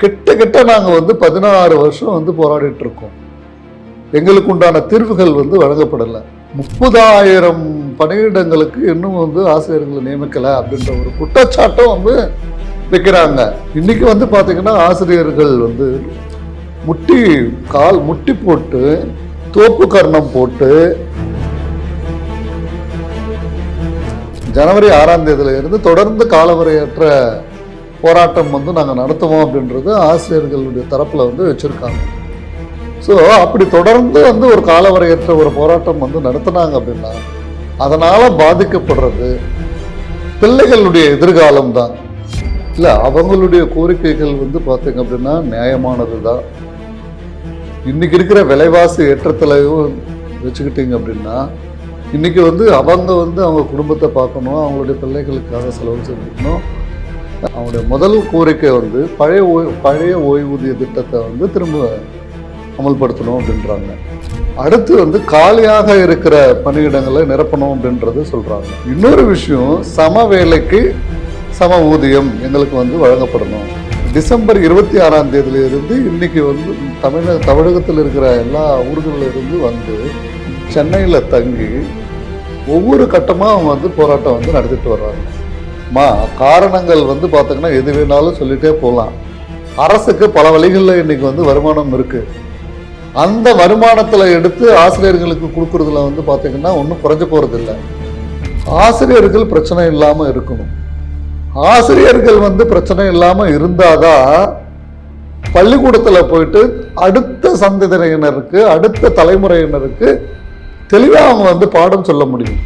கிட்ட கிட்ட நாங்கள் வந்து பதினாறு வருஷம் வந்து போராடிட்டு இருக்கோம் எங்களுக்கு உண்டான தீர்வுகள் வந்து வழங்கப்படலை. முப்பதாயிரம் பணியிடங்களுக்கு இன்னும் வந்து ஆசிரியர்களை நியமிக்கலை அப்படின்ற ஒரு குற்றச்சாட்டும் வந்து வைக்கிறாங்க. இன்னைக்கு வந்து பார்த்திங்கன்னா ஆசிரியர்கள் வந்து முட்டி கால் முட்டி போட்டு தோப்பு கர்ணம் போட்டு ஜனவரி ஆறாம் தேதியிலிருந்து தொடர்ந்து காலவரையற்ற போராட்டம் வந்து நாங்கள் நடத்துவோம் அப்படின்றது ஆசிரியர்களுடைய தரப்பில் வந்து வச்சுருக்காங்க. ஸோ அப்படி தொடர்ந்து வந்து ஒரு காலவரையற்ற ஒரு போராட்டம் வந்து நடத்துனாங்க அப்படின்னா அதனால் பாதிக்கப்படுறது பிள்ளைகளுடைய எதிர்காலம் தான். இல்லை அவங்களுடைய கோரிக்கைகள் வந்து பார்த்தீங்க அப்படின்னா நியாயமானது தான் இன்னைக்கு இருக்கிற விலைவாசி ஏற்றத்திலையும் வச்சுக்கிட்டீங்க அப்படின்னா இன்னைக்கு வந்து அவங்க வந்து அவங்க குடும்பத்தை பார்க்கணும் அவங்களுடைய பிள்ளைகளுக்காக செலவு செஞ்சுக்கணும் அவங்களுடைய முதல் கோரிக்கை வந்து பழைய ஓய் பழைய ஓய்வூதிய திட்டத்தை வந்து திரும்ப அமல்படுத்தணும் அப்படின்றாங்க. அடுத்து வந்து காலியாக இருக்கிற பணியிடங்களை நிரப்பணும் அப்படின்றது சொல்கிறாங்க இன்னொரு விஷயம் சம வேலைக்கு சம ஊதியம் எங்களுக்கு வந்து வழங்கப்படணும். டிசம்பர் இருபத்தி ஆறாம் தேதியிலிருந்து இன்னைக்கு வந்து தமிழக தமிழகத்தில் இருக்கிற எல்லா ஊர்களிலிருந்து வந்து சென்னையில் தங்கி ஒவ்வொரு கட்டமாக அவங்க வந்து போராட்டம் வந்து நடத்திட்டு வர்றாங்க. மா காரணங்கள் வந்து பார்த்தீங்கன்னா எது வேணாலும் சொல்லிட்டே போகலாம் அரசுக்கு பல வழிகளில் இன்னைக்கு வந்து வருமானம் இருக்கு. அந்த வருமானத்தில் எடுத்து ஆசிரியர்களுக்கு கொடுக்கறதுல வந்து பார்த்தீங்கன்னா ஒன்றும் குறைஞ்ச போகிறது இல்லை ஆசிரியர்கள் பிரச்சனை இல்லாமல் இருக்கணும். ஆசிரியர்கள் வந்து பிரச்சனை இல்லாமல் இருந்தாதான் பள்ளிக்கூடத்தில் போயிட்டு அடுத்த சந்ததியினருக்கு அடுத்த தலைமுறையினருக்கு தெளிவாக அவங்க வந்து பாடம் சொல்ல முடியும்.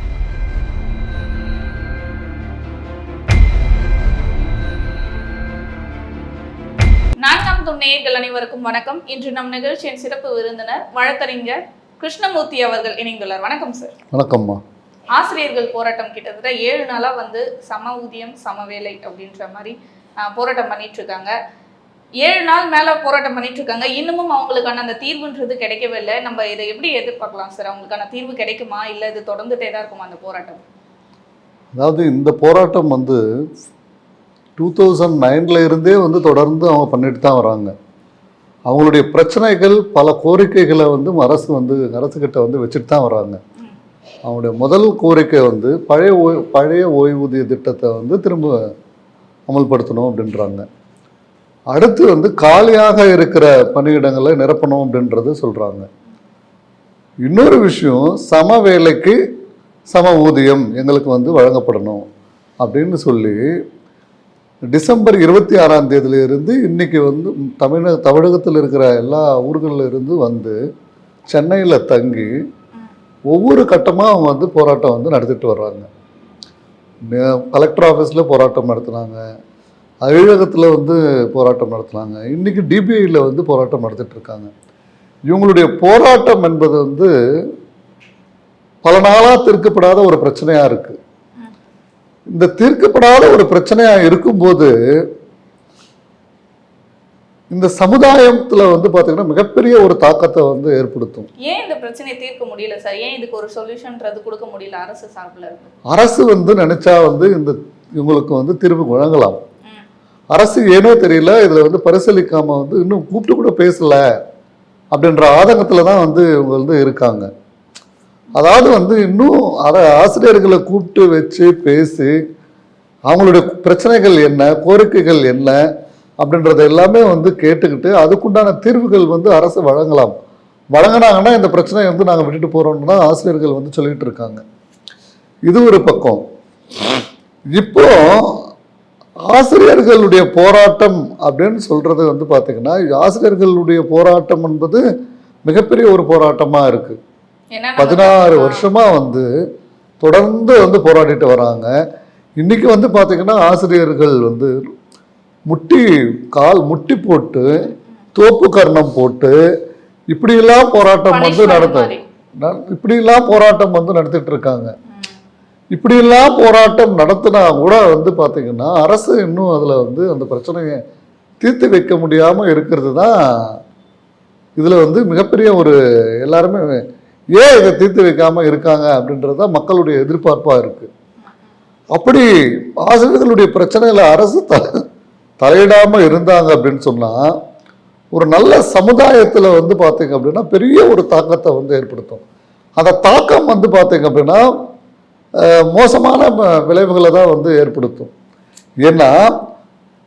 நான்காம் நேயர்கள் அனைவருக்கும் வணக்கம். இன்று நம் நிகழ்ச்சியின் சிறப்பு விருந்தினர் வழக்கறிஞர் கிருஷ்ணமூர்த்தி அவர்கள் இணைந்துள்ளார். வணக்கம் சார் வணக்கம்மா. ஆசிரியர்கள் போராட்டம் கிட்டத்தட்ட ஏழு நாளா வந்து சம ஊதியம் சம வேலை அப்படின்ற மாதிரி போராட்டம் பண்ணிட்டு இருக்காங்க. ஏழு நாள் மேல போராட்டம் பண்ணிட்டு இருக்காங்க. இன்னமும் அவங்களுக்கான அந்த தீர்வுன்றது கிடைக்கவே இல்லை. நம்ம இதை எப்படி எதிர்பார்க்கலாம் சார் அவங்களுக்கான தீர்வு கிடைக்குமா? இல்ல இது தொடர்ந்துட்டே தான் இருக்குமா அந்த போராட்டம்? அதாவது இந்த போராட்டம் வந்து டூ தௌசண்ட் நைனில் இருந்தே வந்து தொடர்ந்து அவங்க பண்ணிட்டு தான் வராங்க. அவங்களுடைய பிரச்சனைகள் பல கோரிக்கைகளை வந்து அரசு வந்து அரசுக்கிட்ட வந்து வச்சுட்டு தான் வராங்க. அவங்களுடைய முதல் கோரிக்கை வந்து பழைய ஓய் பழைய ஓய்வூதிய திட்டத்தை வந்து திரும்ப அமல்படுத்தணும் அப்படின்றாங்க. அடுத்து வந்து காலியாக இருக்கிற பணியிடங்களை நிரப்பணும் அப்படின்றது சொல்கிறாங்க இன்னொரு விஷயம் சம வேலைக்கு சம ஊதியம் எங்களுக்கு வந்து வழங்கப்படணும் அப்படின்னு சொல்லி டிசம்பர் இருபத்தி ஆறாம் தேதியிலிருந்து இன்றைக்கி இன்னைக்கு வந்து தமிழக தமிழகத்தில் இருக்கிற எல்லா ஊர்களில் இருந்து வந்து சென்னையில் தங்கி ஒவ்வொரு கட்டமாக அவங்க வந்து போராட்டம் வந்து நடத்திட்டு வர்றாங்க. கலெக்டர் ஆஃபீஸில் போராட்டம் நடத்துனாங்க. அலுவலகத்தில் வந்து போராட்டம் நடத்துனாங்க. இன்றைக்கி டிபிஐயில் வந்து போராட்டம் நடத்திட்டுருக்காங்க இவங்களுடைய போராட்டம் என்பது வந்து பல நாளாக திருக்கப்படாத ஒரு பிரச்சனையாக இருக்குது இந்த தீர்க்கப்படாத ஒரு பிரச்சனையாக இருக்கும்போது இந்த சமுதாயத்தில் வந்து பார்த்தீங்கன்னா மிகப்பெரிய ஒரு தாக்கத்தை வந்து ஏற்படுத்தும். ஏன் இந்த பிரச்சனையை தீர்க்க முடியல சார்? ஏன் இதுக்கு ஒரு சொல்யூஷன்ன்றது கொடுக்க முடியல அரசு சார்பில் அரசு வந்து நினைச்சா வந்து இந்த இவங்களுக்கு வந்து தீர்வு வழங்கலாம். அரசு ஏனோ தெரியல இதில் வந்து பரிசீலிக்காம வந்து இன்னும் கூப்பிட்டு கூட பேசல அப்படின்ற ஆதங்கத்தில் தான் வந்து இவங்க வந்து இருக்காங்க. அதாவது வந்து இன்னும் அதை ஆசிரியர்களை கூப்பிட்டு வச்சு பேசி அவங்களுடைய பிரச்சனைகள் என்ன கோரிக்கைகள் என்ன அப்படின்றத எல்லாமே வந்து கேட்டுக்கிட்டு அதுக்குண்டான தீர்வுகள் வந்து அரசு வழங்கலாம். வழங்கினாங்கன்னா இந்த பிரச்சனையை வந்து நாங்கள் விட்டுட்டு போகிறோம்னு தான் ஆசிரியர்கள் வந்து சொல்லிகிட்டு இருக்காங்க. இது ஒரு பக்கம். இப்போ ஆசிரியர்களுடைய போராட்டம் அப்படின்னு சொல்கிறது வந்து பார்த்திங்கன்னா ஆசிரியர்களுடைய போராட்டம் என்பது மிகப்பெரிய ஒரு போராட்டமாக இருக்குது பதினாறு வருஷமா வந்து தொடர்ந்து வந்து போராடிட்டு வராங்க. இன்னைக்கு வந்து பார்த்தீங்கன்னா ஆசிரியர்கள் வந்து முட்டி கால் முட்டி போட்டு தோப்பு கர்ணம் போட்டு இப்படியெல்லாம் போராட்டம் வந்து நடத்த இப்படியெல்லாம் போராட்டம் வந்து நடத்திட்டு இருக்காங்க. இப்படியெல்லாம் போராட்டம் நடத்தினா கூட வந்து பார்த்தீங்கன்னா அரசு இன்னும் அதில் வந்து அந்த பிரச்சனையை தீர்த்து வைக்க முடியாமல் இருக்கிறது தான் இதில் வந்து மிகப்பெரிய ஒரு எல்லாருமே ஏன் இதை தீர்த்து வைக்காமல் இருக்காங்க அப்படின்றது தான் மக்களுடைய எதிர்பார்ப்பாக இருக்குது அப்படி ஆசிரியர்களுடைய பிரச்சனைகளை அரசு த தலையிடாமல் இருந்தாங்க அப்படின்னு சொன்னால் ஒரு நல்ல சமுதாயத்தில் வந்து பார்த்தீங்க அப்படின்னா பெரிய ஒரு தாக்கத்தை வந்து ஏற்படுத்தும். அந்த தாக்கம் வந்து பார்த்தீங்க அப்படின்னா மோசமான விளைவுகளை தான் வந்து ஏற்படுத்தும். ஏன்னா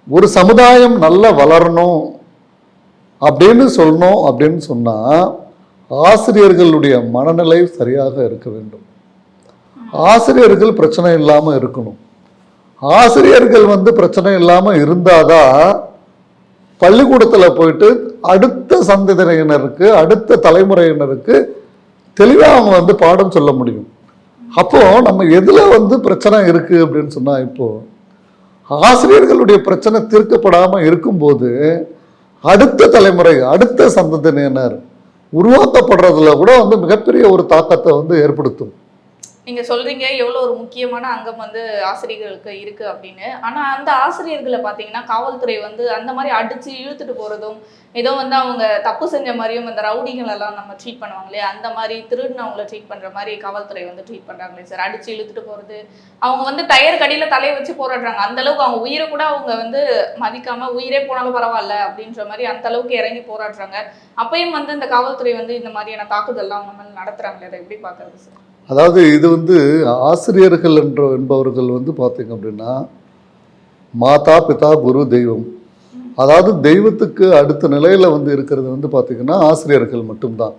ஒரு சமுதாயம் நல்லா வளரணும் அப்படின்னு சொல்லணும் அப்படின்னு சொன்னால் ஆசிரியர்களுடைய மனநிலை சரியாக இருக்க வேண்டும். ஆசிரியர்கள் பிரச்சனை இல்லாமல் இருக்கணும். ஆசிரியர்கள் வந்து பிரச்சனை இல்லாமல் இருந்தாதான் பள்ளிக்கூடத்தில் போயிட்டு அடுத்த சந்ததியினருக்கு அடுத்த தலைமுறையினருக்கு தெளிவாக அவங்க வந்து பாடம் சொல்ல முடியும். அப்போ நம்ம எதில் வந்து பிரச்சனை இருக்குது அப்படின்னு சொன்னால் இப்போது ஆசிரியர்களுடைய பிரச்சனை தீர்க்கப்படாமல் இருக்கும்போது அடுத்த தலைமுறை அடுத்த சந்ததியினர் உருவாக்கப்படுறதுல கூட வந்து மிகப்பெரிய ஒரு தாக்கத்தை வந்து ஏற்படுத்தும். நீங்க சொல்றீங்க எவ்வளவு ஒரு முக்கியமான அங்கம் வந்து ஆசிரியர்களுக்கு இருக்கு அப்படின்னு. ஆனா அந்த ஆசிரியர்களை பாத்தீங்கன்னா காவல்துறை வந்து அந்த மாதிரி அடிச்சு இழுத்துட்டு போறதும் ஏதோ வந்து அவங்க தப்பு செஞ்ச மாதிரியும் இந்த ரவுடிகள் எல்லாம் நம்ம ட்ரீட் பண்ணுவாங்களே அந்த மாதிரி திருடினவங்கள ட்ரீட் பண்ற மாதிரி காவல்துறை வந்து ட்ரீட் பண்றாங்களே சார் அடிச்சு இழுத்துட்டு போறது. அவங்க வந்து டயர் கடியில தலையை வச்சு போராடுறாங்க. அந்த அளவுக்கு அவங்க உயிரை கூட அவங்க வந்து மதிக்காம உயிரே போனாலும் பரவாயில்ல அப்படின்ற மாதிரி அந்த அளவுக்கு இறங்கி போராடுறாங்க. அப்பயும் வந்து இந்த காவல்துறை வந்து இந்த மாதிரியான தாக்குதல்லாம் அவங்க மேலே நடத்துறாங்களே அதை எப்படி பாக்குறது சார் அதாவது இது வந்து ஆசிரியர்கள் என்ற என்பவர்கள் வந்து பார்த்தீங்க அப்படின்னா மாதா பிதா குரு தெய்வம். அதாவது தெய்வத்துக்கு அடுத்த நிலையில் வந்து இருக்கிறது வந்து பார்த்திங்கன்னா ஆசிரியர்கள் மட்டும்தான்.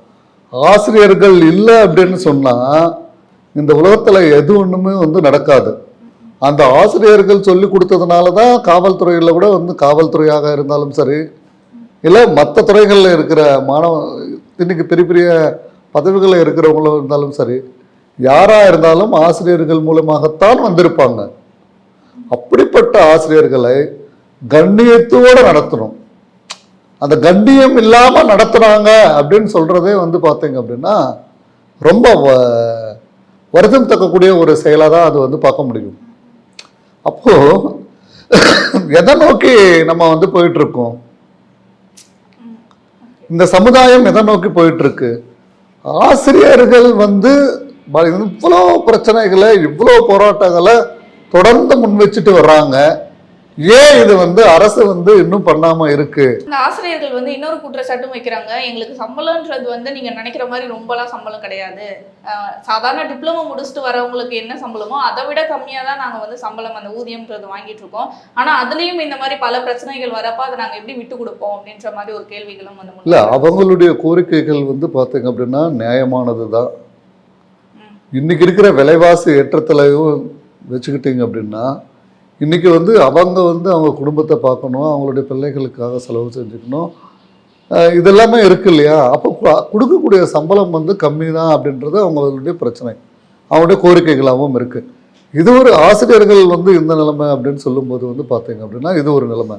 ஆசிரியர்கள் இல்லை அப்படின்னு சொன்னால் இந்த உலகத்தில் எது ஒன்றுமே வந்து நடக்காது. அந்த ஆசிரியர்கள் சொல்லி கொடுத்ததுனால தான் காவல்துறையில் கூட வந்து காவல்துறையாக இருந்தாலும் சரி இல்லை மற்ற துறைகளில் இருக்கிற மாணவ இன்னைக்கு பெரிய பெரிய பதவிகளில் இருக்கிறவங்களும் இருந்தாலும் சரி யாராக இருந்தாலும் ஆசிரியர்கள் மூலமாகத்தான் வந்திருப்பாங்க. அப்படிப்பட்ட ஆசிரியர்களை கண்ணியத்தோடு நடத்தணும். அந்த கண்ணியம் இல்லாமல் நடத்துனாங்க அப்படின்னு சொல்கிறதே வந்து பார்த்தீங்க அப்படின்னா ரொம்ப வ- வருத்தம் தக்கக்கூடிய ஒரு செயலாக தான் அது வந்து பார்க்க முடியும். அப்போது எதை நோக்கி நம்ம வந்து போயிட்டுருக்கோம்? இந்த சமுதாயம் எதை நோக்கி போயிட்டுருக்கு? ஆசிரியர்கள் வந்து இவ்வளோ பிரச்சனைகளை இவ்வளோ போராட்டங்களை தொடர்ந்து முன் வச்சுட்டு வர்றாங்க. ஏன் இது வந்து அரசு வந்து இன்னும் பண்ணாம இருக்கு? இந்த ஆசிரியர்கள் வந்து இன்னொரு குற்றச்சாட்டும் வைக்கிறாங்க. எங்களுக்கு சம்பளம்ன்றது வந்து நீங்க நினைக்கிற மாதிரி ரொம்பலாம் சம்பளம் கிடையாது. சாதாரண டிப்ளமோ முடிச்சுட்டு வரவங்களுக்கு என்ன சம்பளமோ அதை விட கம்மியா தான் நாங்க வந்து சம்பளம் அந்த ஊதியம்ன்றது வாங்கிட்டு இருக்கோம். ஆனா அதுலயும் இந்த மாதிரி பல பிரச்சனைகள் வரப்ப அதை நாங்க எப்படி விட்டு கொடுப்போம் அப்படின்ற மாதிரி ஒரு கேள்விகளும் வந்து இல்ல. அவங்களுடைய கோரிக்கைகள் வந்து பார்த்தீங்க அப்படின்னா நியாயமானது தான் இன்றைக்கி இருக்கிற விலைவாசி ஏற்றத்திலையும் வச்சுக்கிட்டீங்க அப்படின்னா இன்றைக்கி வந்து அவங்க வந்து அவங்க குடும்பத்தை பார்க்கணும் அவங்களுடைய பிள்ளைகளுக்காக செலவு செஞ்சுக்கணும். இதெல்லாமே இருக்கு இல்லையா? அப்போ கொடுக்கக்கூடிய சம்பளம் வந்து கம்மி தான் அப்படின்றது அவங்களுடைய பிரச்சனை. அவங்களுடைய கோரிக்கைகளாகவும் இருக்குது இது ஒரு ஆசிரியர்கள் வந்து இந்த நிலைமை அப்படின்னு சொல்லும்போது வந்து பார்த்தீங்க அப்படின்னா இது ஒரு நிலைமை.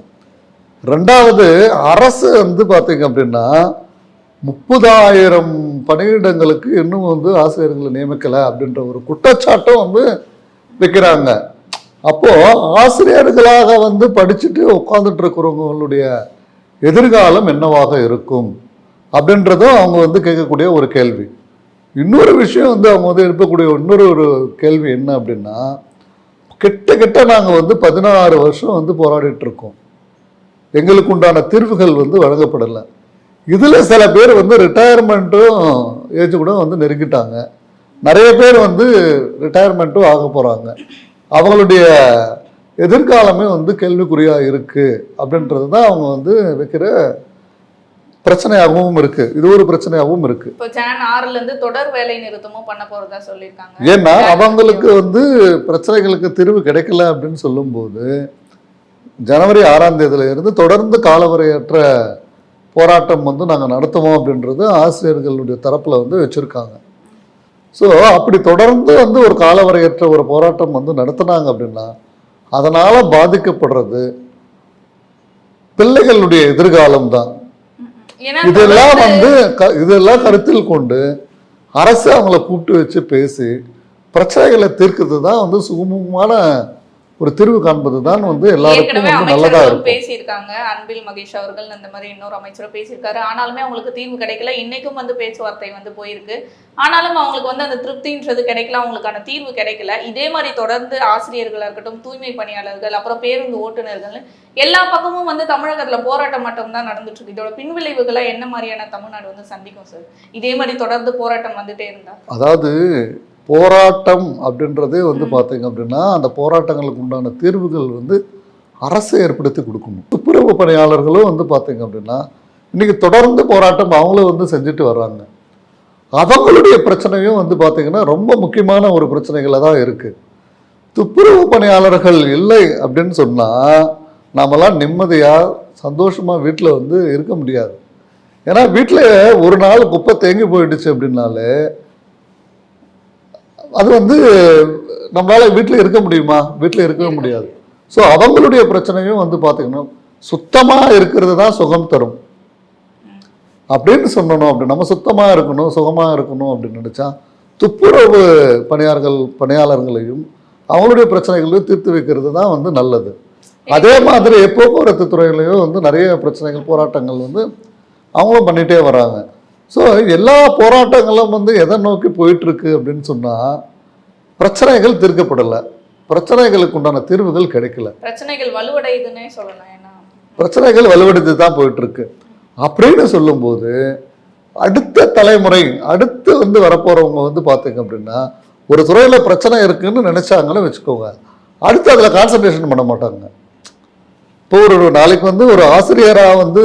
ரெண்டாவது அரசு வந்து பார்த்தீங்க அப்படின்னா முப்பதாயிரம் பணியிடங்களுக்கு இன்னும் வந்து ஆசிரியர்களை நியமிக்கலை அப்படின்ற ஒரு குற்றச்சாட்டும் வந்து வைக்கிறாங்க. அப்போது ஆசிரியர்களாக வந்து படிச்சுட்டு உட்காந்துட்டு இருக்கிறவங்களுடைய எதிர்காலம் என்னவாக இருக்கும் அப்படின்றதும் அவங்க வந்து கேட்கக்கூடிய ஒரு கேள்வி. இன்னொரு விஷயம் வந்து அவங்க வந்து எழுப்பக்கூடிய இன்னொரு ஒரு கேள்வி என்ன அப்படின்னா கிட்ட கிட்ட நாங்கள் வந்து பதினாறு வருஷம் வந்து போராடிட்டு இருக்கோம். எங்களுக்கு உண்டான தீர்வுகள் வந்து வழங்கப்படலை. இதில் சில பேர் வந்து ரிட்டையர்மெண்ட்டும் ஏஜ் கூட வந்து நெருங்கிட்டாங்க. நிறைய பேர் வந்து ரிட்டையர்மெண்ட்டும் ஆக போகிறாங்க அவங்களுடைய எதிர்காலமே வந்து கேள்விக்குறியாக இருக்குது அப்படின்றது தான் அவங்க வந்து வைக்கிற பிரச்சனையாகவும் இருக்குது இது ஒரு பிரச்சனையாகவும் இருந்து தொடர் வேலை நிறுத்தமும் பண்ண போறதா சொல்லியிருக்காங்க. ஏன்னா அவங்களுக்கு வந்து பிரச்சனைகளுக்கு தீர்வு கிடைக்கல அப்படின்னு சொல்லும்போது ஜனவரி ஆறாம் தேதியில இருந்து தொடர்ந்து காலவரையற்ற போராட்டம் வந்து நாங்கள் நடத்துவோம் அப்படின்றது ஆசிரியர்களுடைய தரப்பில் வந்து வச்சுருக்காங்க. ஸோ அப்படி தொடர்ந்து வந்து ஒரு காலவரையற்ற ஒரு போராட்டம் வந்து நடத்துனாங்க அப்படின்னா அதனால் பாதிக்கப்படுறது பிள்ளைகளுடைய எதிர்காலம் தான். இதெல்லாம் வந்து க- இதெல்லாம் கருத்தில் கொண்டு அரசு அவங்கள கூப்பிட்டு வச்சு பேசி பிரச்சனைகளை தீர்க்கிறது தான் வந்து சுமூகமான ஒரு தீர்வு காண்பது தான் வந்து எல்லாருக்கும் வந்து நல்லதா இருக்கும். பேசியிருக்காங்க. அன்பில் மகேஷ் அவர்கள் அந்த மாதிரி இன்னொரு அமைச்சரும் பேசியிருக்காரு. ஆனாலுமே அவங்களுக்கு தீர்வு கிடைக்கல. இன்னைக்கும் வந்து பேச்சுவார்த்தை வந்து போயிருக்கு. ஆனாலும் அவங்களுக்கு வந்து அந்த திருப்தின்றது கிடைக்கல. அவங்களுக்கான தீர்வு கிடைக்கல. இதே மாதிரி தொடர்ந்து ஆசிரியர்களா இருக்கட்டும் தூய்மை பணியாளர்கள் அப்புறம் பேருந்து ஓட்டுநர்கள் எல்லா பக்கமும் வந்து தமிழகத்துல போராட்டம் மட்டும் தான் நடந்துட்டு இருக்கு. இதோட பின்விளைவுகளை என்ன மாதிரியான தமிழ்நாடு வந்து சந்திக்கும் சார் இதே மாதிரி தொடர்ந்து போராட்டம் வந்துட்டே இருந்தா? அதாவது போராட்டம் அப்படின்றதே வந்து பார்த்தீங்க அப்படின்னா அந்த போராட்டங்களுக்கு உண்டான தீர்வுகள் வந்து அரசு ஏற்படுத்தி கொடுக்கணும். துப்புரவு பணியாளர்களும் வந்து பார்த்தீங்க அப்படின்னா இன்னைக்கு தொடர்ந்து போராட்டம் அவங்களும் வந்து செஞ்சுட்டு வர்றாங்க. அவங்களுடைய பிரச்சனையும் வந்து பார்த்தீங்கன்னா ரொம்ப முக்கியமான ஒரு பிரச்சனைகளாக தான் இருக்குது துப்புரவு பணியாளர்கள் இல்லை அப்படின்னு சொன்னால் நாமெல்லாம் நிம்மதியாக சந்தோஷமாக வீட்டில் வந்து இருக்க முடியாது. ஏன்னா வீட்டில் ஒரு நாள் குப்பை தேங்கி போயிடுச்சு அப்படின்னாலே அது வந்து நம்மளால வீட்டில் இருக்க முடியுமா? வீட்டில் இருக்கவே முடியாது. ஸோ அவங்களுடைய பிரச்சனையும் வந்து பார்த்தீங்கன்னா சுத்தமாக இருக்கிறது தான் சுகம் தரும். அப்படின்னு சொல்லணும். அப்படி நம்ம சுத்தமாக இருக்கணும் சுகமாக இருக்கணும் அப்படின்னு நினச்சா துப்புரவு பணியாளர்கள் பணியாளர்களையும் அவங்களுடைய பிரச்சனைகளையும் தீர்த்து வைக்கிறது தான் வந்து நல்லது. அதே மாதிரி போக்குவரத்து துறையிலையும் வந்து நிறைய பிரச்சனைகள் போராட்டங்கள் வந்து அவங்களும் பண்ணிகிட்டே வராங்க. ஸோ எல்லா போராட்டங்களும் வந்து எதை நோக்கி போயிட்டுருக்கு அப்படின்னு சொன்னால் பிரச்சனைகள் தீர்க்கப்படலை. பிரச்சனைகளுக்கு உண்டான தீர்வுகள் கிடைக்கல. பிரச்சனைகள் வலுவடையுதுன்னே சொல்லலாம் பிரச்சனைகள் வலுவடைந்து தான் போயிட்டு இருக்கு அப்படின்னு சொல்லும்போது அடுத்த தலைமுறை அடுத்து வந்து வரப்போறவங்க வந்து பார்த்தீங்க அப்படின்னா ஒரு துறையில் பிரச்சனை இருக்குன்னு நினைச்சாங்கன்னு வச்சுக்கோங்க. அடுத்து அதில் கான்சன்ட்ரேஷன் பண்ண மாட்டாங்க. இப்போ ஒரு நாளைக்கு வந்து ஒரு ஆசிரியராக வந்து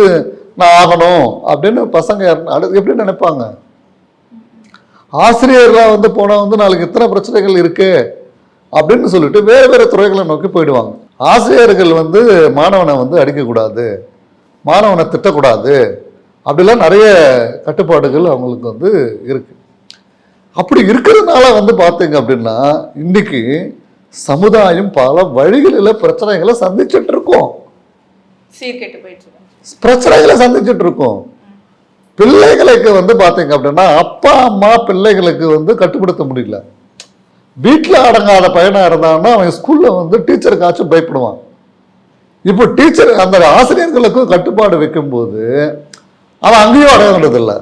நான் ஆகணும் அப்படின்னு பசங்க அடுத்து எப்படி நினைப்பாங்க? ஆசிரியர்களாக வந்து போனால் வந்து நாளைக்கு இத்தனை பிரச்சனைகள் இருக்கு அப்படின்னு சொல்லிட்டு வேறு வேறு துறைகளை நோக்கி போயிடுவாங்க. ஆசிரியர்கள் வந்து மாணவனை வந்து அடிக்கக்கூடாது மாணவனை திட்டக்கூடாது அப்படிலாம் நிறைய கட்டுப்பாடுகள் அவங்களுக்கு வந்து இருக்கு. அப்படி இருக்கிறதுனால வந்து பார்த்தீங்க அப்படின்னா இன்னைக்கு சமுதாயம் பல வழிகளில் பிரச்சனைகளை சந்திச்சுட்டு இருக்கோம். சீர்கெட்டு போயிட்டு பிரச்சனைகளை சந்திச்சுட்டு இருக்கோம் பிள்ளைகளுக்கு வந்து பார்த்தீங்க அப்படின்னா அப்பா அம்மா பிள்ளைகளுக்கு வந்து கட்டுப்படுத்த முடியல. வீட்டில் அடங்காத பையனாக இருந்தான்னா அவன் ஸ்கூலில் வந்து டீச்சருக்காச்சும் பயப்படுவான். இப்போ டீச்சர் அந்த ஆசிரியர்களுக்கும் கட்டுப்பாடு வைக்கும்போது அவன் அங்கேயும் அடங்குறது இல்லை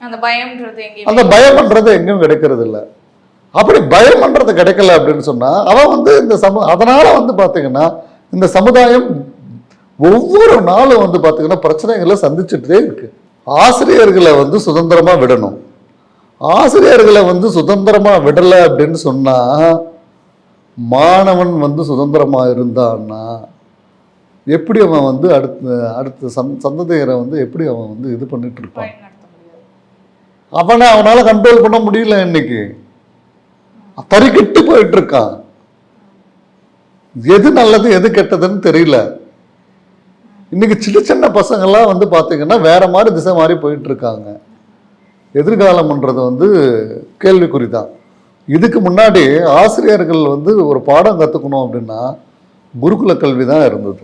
அந்த பயம்ன்றது எங்கேயுமே கிடைக்கிறது இல்ல அப்படி பயம்ன்றது கிடைக்கல அப்படின்னு சொன்னா அவன் வந்து இந்த சமு அதனால வந்து பாத்தீங்கன்னா இந்த சமுதாயம் ஒவ்வொரு நாளும் வந்து பார்த்திங்கன்னா பிரச்சனைகளை சந்திச்சுட்டே இருக்கு. ஆசிரியர்களை வந்து சுதந்திரமாக விடணும். ஆசிரியர்களை வந்து சுதந்திரமாக விடலை அப்படின்னு சொன்னால் மாணவன் வந்து சுதந்திரமாக இருந்தான்னா எப்படி அவன் வந்து அடுத்த அடுத்த சந் சந்ததியரை வந்து எப்படி அவன் வந்து இது பண்ணிட்டு இருப்பான்? அவனை அவனால் கண்ட்ரோல் பண்ண முடியல இன்னைக்கு. தறிக்கிட்டு போயிட்டு இருக்கான். எது நல்லது எது கெட்டதுன்னு தெரியல. இன்றைக்கி சின்ன சின்ன பசங்கள்லாம் வந்து பார்த்தீங்கன்னா வேறு மாதிரி திசை மாதிரி போயிட்டுருக்காங்க. எதிர்காலம்ன்றது வந்து கேள்விக்குறி தான் இதுக்கு முன்னாடி ஆசிரியர்கள் வந்து ஒரு பாடம் கற்றுக்கணும் அப்படின்னா குருகுல கல்வி தான் இருந்தது.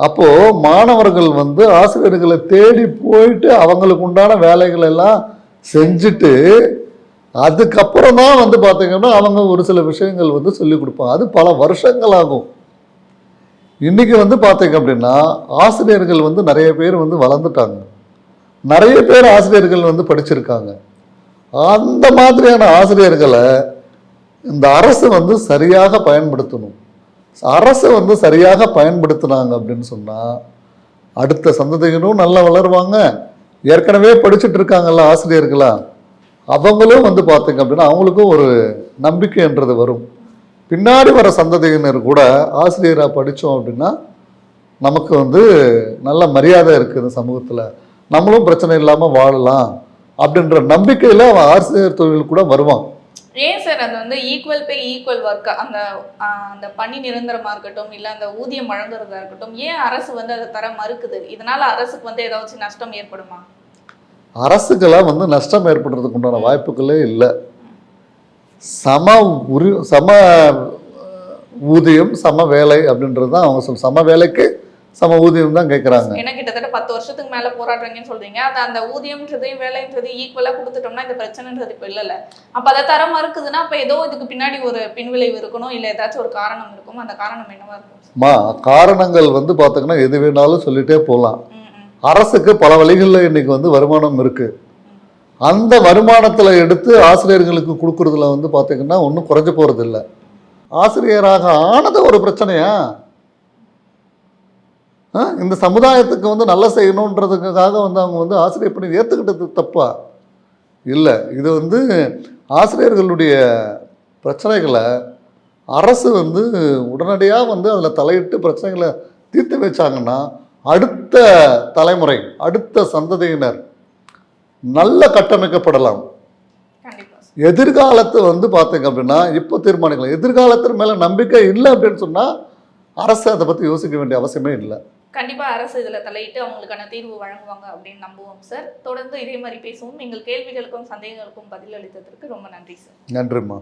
அப்போது மாணவர்கள் வந்து ஆசிரியர்களை தேடி போயிட்டு அவங்களுக்கு உண்டான வேலைகள் எல்லாம் செஞ்சுட்டு அதுக்கப்புறம் தான் வந்து பார்த்திங்கன்னா அவங்க ஒரு சில விஷயங்கள் வந்து சொல்லிக் கொடுப்பாங்க. அது பல வருஷங்கள் ஆகும். இன்றைக்கி வந்து பார்த்தீங்க அப்படின்னா ஆசிரியர்கள் வந்து நிறைய பேர் வந்து வளர்ந்துட்டாங்க. நிறைய பேர் ஆசிரியர்கள் வந்து படிச்சிருக்காங்க. அந்த மாதிரியான ஆசிரியர்களை இந்த அரசு வந்து சரியாக பயன்படுத்தணும். அரசு வந்து சரியாக பயன்படுத்தினாங்க அப்படின்னு சொன்னால் அடுத்த சந்ததியினரும் நல்லா வளருவாங்க. ஏற்கனவே படிச்சுட்டு இருக்காங்கல்ல ஆசிரியர்களா? அவங்களும் வந்து பார்த்தீங்க அப்படின்னா அவங்களுக்கும் ஒரு நம்பிக்கைன்றது வரும். பின்னாடி வர சந்ததியினர் கூட ஆசிரியராக படித்தோம் அப்படின்னா நமக்கு வந்து நல்ல மரியாதை இருக்குது இந்த சமூகத்தில். நம்மளும் பிரச்சனை இல்லாமல் வாழலாம் அப்படின்ற நம்பிக்கையில் அவன் ஆசிரியர் தொழில் கூட வருவான். ஏன் சார் அது வந்து ஈக்குவல் பே ஈக்குவல் ஒர்க் அந்த அந்த பணி நிரந்தரமா இருக்கட்டும் இல்ல அந்த ஊதியம் வழங்குறதா இருக்கட்டும் ஏன் அரசு வந்து அதை தர மறுக்குது? இதனால அரசுக்கு வந்து ஏதாச்சும் நஷ்டம் ஏற்படுமா? அரசுக்கெல்லாம் வந்து நஷ்டம் ஏற்படுறதுக்கு உண்டான வாய்ப்புகளே இல்லை. சம உரி சம ஊதியம் சம வேலை அப்படின்றது தான் அவங்க சொல் சம வேலைக்கு சம ஊதியம் தான் கேட்குறாங்க ஏன்னா கிட்டத்தட்ட பத்து வருஷத்துக்கு மேல போராடுறீங்கன்னு சொல்றீங்க. அது அந்த ஊதியம்ன்றதையும் வேலைன்றதையும் ஈக்குவலா கொடுத்துட்டோம்னா இந்த பிரச்சனைன்றது இப்ப இல்லைல்ல. அப்ப அதை தர மறுக்குதுன்னா அப்ப ஏதோ இதுக்கு பின்னாடி ஒரு பின்விளைவு இருக்கணும் இல்ல ஏதாச்சும் ஒரு காரணம் இருக்கும் அந்த காரணம் என்னவா இருக்கும்? காரணங்கள் வந்து பார்த்தீங்கன்னா எது வேணாலும் சொல்லிட்டே போகலாம். அரசுக்கு பல வழிகளில் இன்னைக்கு வந்து வருமானம் இருக்கு. அந்த வருமானத்தில் எடுத்து ஆசிரியர்களுக்கு கொடுக்கறதுல வந்து பார்த்திங்கன்னா ஒன்றும் குறைஞ்சு போகிறது இல்லை ஆசிரியராக ஆனது ஒரு பிரச்சனையா? ஆ, இந்த சமுதாயத்துக்கு வந்து நல்லா செய்யணுன்றதுக்காக வந்து அவங்க வந்து ஆசிரியர் பணி ஏற்றுக்கிட்டது தப்பா? இல்லை இது வந்து ஆசிரியர்களுடைய பிரச்சனைகளை அரசு வந்து உடனடியாக வந்து அதில் தலையிட்டு பிரச்சனைகளை தீர்த்து வச்சாங்கன்னா அடுத்த தலைமுறை அடுத்த சந்ததியினர் நல்ல கட்டமைக்கப்படலாம். எதிர்காலத்தை வந்து பார்த்தீங்க அப்படின்னா இப்போ தீர்மானிக்கலாம். எதிர்காலத்தின் மேலே நம்பிக்கை இல்லை அப்படின்னு சொன்னால் அரசு அதை பற்றி யோசிக்க வேண்டிய அவசியமே இல்லை. கண்டிப்பா அரசு இதுல தலையிட்டு அவங்களுக்கான தீர்வு வழங்குவாங்க அப்படின்னு நம்புவோம் சார். தொடர்ந்து இதே மாதிரி பேசுவோம். எங்கள் கேள்விகளுக்கும் சந்தேகங்களுக்கும் பதில் அளித்ததற்கு ரொம்ப நன்றி சார். நன்றிம்மா.